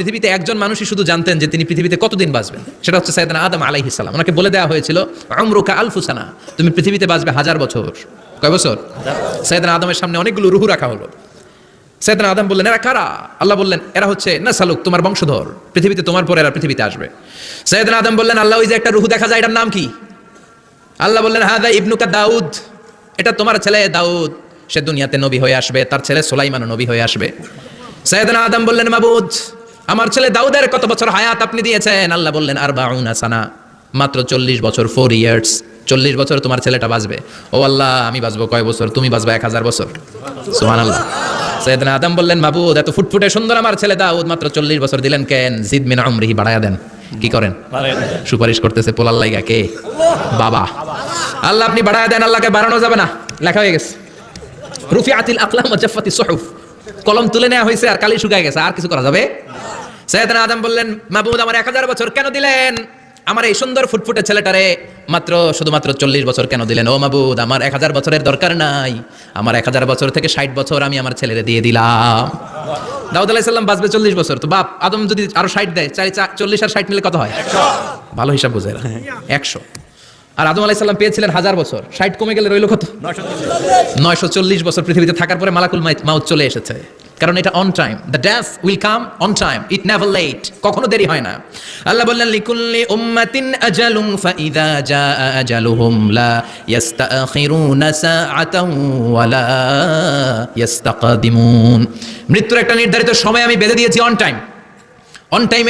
পৃথিবীতে একজন মানুষই শুধু জানতেন যে তিনি পৃথিবীতে কতদিন বাঁচবেন। সেটা হচ্ছে সাইদানা আদম আলাইহিস সালাম। ওনাকে বলে দেওয়া হয়েছিল আমরুকা আলফুসানা, তুমি পৃথিবীতে বাঁচবে হাজার বছর। কয় বছর? সাইদানা আদমের সামনে অনেকগুলো রুহু রাখা হলো। সৈয়দনা আদম বললেন, এরা কারা? আল্লাহ বললেন, এরা হচ্ছে না সালুক তোমার বংশধর। পৃথিবীতে তোমার পরে এরা পৃথিবীতে আসবে। সৈয়দনা আদম বললেন, আল্লাহ, ওই যে একটা রুহু দেখা যায়, এটার নাম কি? আল্লাহ বললেন হাদা ইবনুকা দাউদ, এটা তোমার ছেলে দাউদ। সে দুনিয়াতে নবী হয়ে আসবে, তার ছেলে সুলাইমানও নবী হয়ে আসবে। সৈয়দনা আদম বললেন, মাবুদ আমার ছেলে দাউদের কত বছর হায়াত আপনি দিয়েছেন? আল্লাহ বললেন আর বাউনা সানা। মাত্র চল্লিশ বছর ফোর ইয়ার্স চল্লিশ বছর তোমার ছেলেটা বাঁচবে। ও আল্লাহ আমি বাঁচবো কয় বছর? তুমি বাঁচবে এক হাজার বছর। সুমান আল্লাহ সৈয়দনা আদম বললেন মাবুদ এত ফুটফুটে সুন্দর আমার ছেলে দাউদ মাত্র চল্লিশ বছর দিলেন কেন? জিদ মিনা উমরিহি বাড়ায়া দেন। কি করেন? সুপারিশ করতেছে পোলার লাইগা কে? বাবা। আল্লাহ আপনি বাড়ায় দেন আল্লাহকে বাড়ানো যাবে না। লেখা হয়ে গেছে। রুফি আতিল আকলাম জাফাতি সহুফ। কলম তুলে নেওয়া হয়েছে আর কালি শুকায় গেছে। আর কিছু করা যাবে সৈয়দনা আদম বললেন মাহবুদ আমার এক হাজার বছর কেন দিলেন? আমার এই সুন্দর ফুটফুটে ছেলেটারে মাত্র শুধুমাত্র চল্লিশ বছর কেন দিলেন? ও মাবুদ আমার এক হাজার বছরের দরকার নাই। আমার এক হাজার বছর থেকে ষাট বছর আমি আমার ছেলেরে দিয়ে দিলাম। দাউদ আলাইসাল্লাম বাঁচবে চল্লিশ বছর। তো বাপ আদম যদি আরও ষাট দেয় চাই চা- চল্লিশ আর ষাট নিলে কত হয়? ভালো হিসাব বুঝে। একশো। আর আদম আলাইসাল্লাম পেয়েছিলেন হাজার বছর। ষাট কমে গেলে রইল কত? নয়শো চল্লিশ। বছর পৃথিবীতে থাকার পরে মালাকুল মাউত চলে এসেছে। কারণ এটা on time the dash will come on time it never late কখনো দেরি হয় না। আল্লাহ বললেন, লিকুল্লি উম্মাতিন আজালুম ফাইদা জা আজালুহুম লা ইয়াস্তাখিরুনা সাআতাও ওয়ালা ইয়াস্তাকদিমুন। মৃত্যুর একটা নির্ধারিত সময় আমি বেঁধে দিয়েছি অন টাইম অন টাইমে